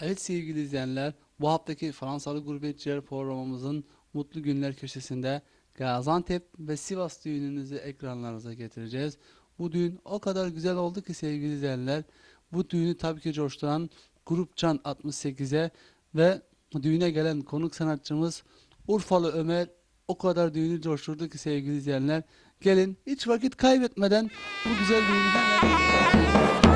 Evet sevgili izleyenler, bu haftaki Fransalı gurbetçiler programımızın Mutlu Günler köşesinde Gaziantep ve Sivas düğününüzü ekranlarınıza getireceğiz. Bu düğün o kadar güzel oldu ki sevgili izleyenler, bu düğünü tabii ki coşturan Grup Can 68'e ve düğüne gelen konuk sanatçımız Urfalı Ömer o kadar düğünü coşturdu ki sevgili izleyenler. Gelin hiç vakit kaybetmeden bu güzel düğünü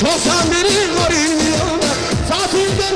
yolda Çosan beni varın yolda Zaten